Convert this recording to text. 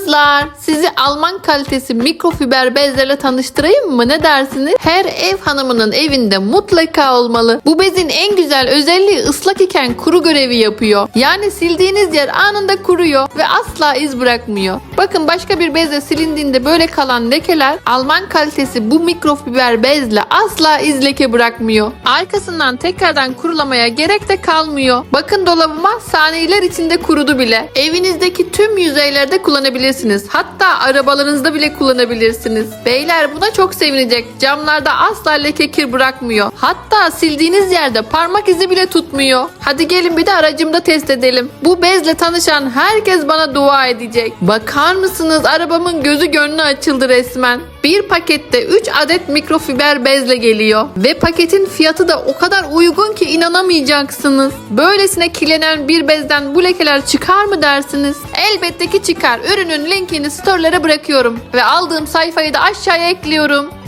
Kızlar, sizi Alman kalitesi mikrofiber bezlerle tanıştırayım mı? Ne dersiniz? Her ev hanımının evinde mutlaka olmalı. Bu bezin en güzel özelliği ıslak iken kuru görevi yapıyor. Yani sildiğiniz yer anında kuruyor ve asla iz bırakmıyor. Bakın başka bir bezle silindiğinde böyle kalan lekeler Alman kalitesi bu mikrofiber bezle asla iz leke bırakmıyor. Arkasından tekrardan kurulamaya gerek de kalmıyor. Bakın dolabıma saniyeler içinde kurudu bile. Evinizdeki tüm yüzeylerde kullanabilirsiniz. Hatta arabalarınızda bile kullanabilirsiniz. Beyler buna çok sevinecek. Camlarda asla leke kir bırakmıyor. Hatta sildiğiniz yerde parmak izi bile tutmuyor. Hadi gelin bir de aracımda test edelim. Bu bezle tanışan herkes bana dua edecek. Bakar mısınız arabamın gözü gönlü açıldı resmen. Bir pakette 3 adet mikrofiber bezle geliyor. Ve paketin fiyatı da o kadar uygun ki inanamayacaksınız. Böylesine kirlenen bir bezden bu lekeler çıkar mı dersiniz? Elbette ki çıkar. Ürünün linkini storelara bırakıyorum. Ve aldığım sayfayı da aşağıya ekliyorum.